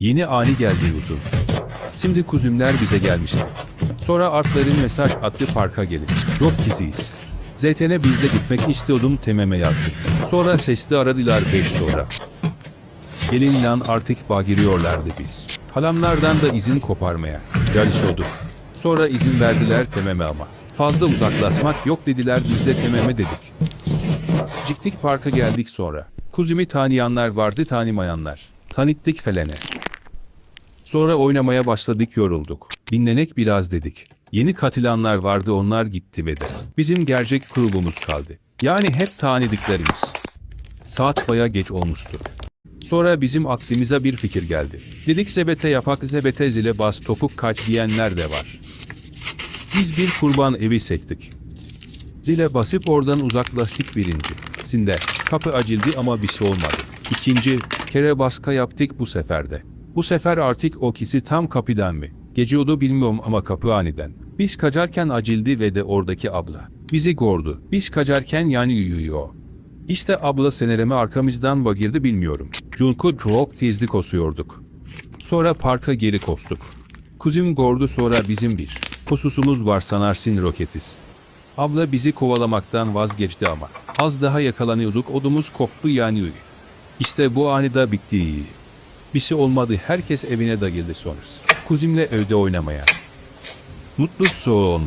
Yeni ani geldi uzun. Şimdi kuzümler bize gelmişti. Sonra artların mesaj attı parka gelin. Yok kisiyiz. ZTN'e bizle gitmek istiyordum tememe yazdık. Sonra sesli aradılar 5 sonra. Gelin lan artık bağ giriyorlardı biz. Halamlardan da izin koparmaya. Çalışıyorduk. Sonra izin verdiler tememe ama. Fazla uzaklaşmak yok dediler biz de tememe dedik. Ciktik parka geldik sonra. Kuzimi tanıyanlar vardı tanımayanlar. Tanıttık felene. Sonra oynamaya başladık yorulduk. Dinlenek biraz dedik. Yeni katılanlar vardı onlar gitti ve de. Bizim gerçek grubumuz kaldı. Yani hep tanıdıklarımız. Saat baya geç olmuştu. Sonra bizim aklımıza bir fikir geldi. Dedik sebete yapak sebete zile bas topuk kaç diyenler de var. Biz bir kurban evi sektik. Zile basıp oradan uzaklaştık birinci. Sinde kapı acildi ama bir şey olmadı. İkinci kere baska yaptık bu seferde. Bu sefer artık o kişi tam kapıdan mı? Geçiyordu bilmiyorum ama kapı aniden. Biz kaçarken acildi ve de oradaki abla. Bizi gördü. Biz kaçarken yani uyuyor. İşte abla senereme arkamızdan bagirdi bilmiyorum. Junku çok hızlı koşuyorduk. Sonra parka geri koştuk. Kuzum gordu sonra bizim bir. Kosusumuz var sanarsın roketiz. Abla bizi kovalamaktan vazgeçti ama. Az daha yakalanıyorduk odumuz koptu yani. İşte bu anida bitti. Şey olmadı herkes evine dağıldı sonrası. Kuzimle evde oynamaya. Mutlu son.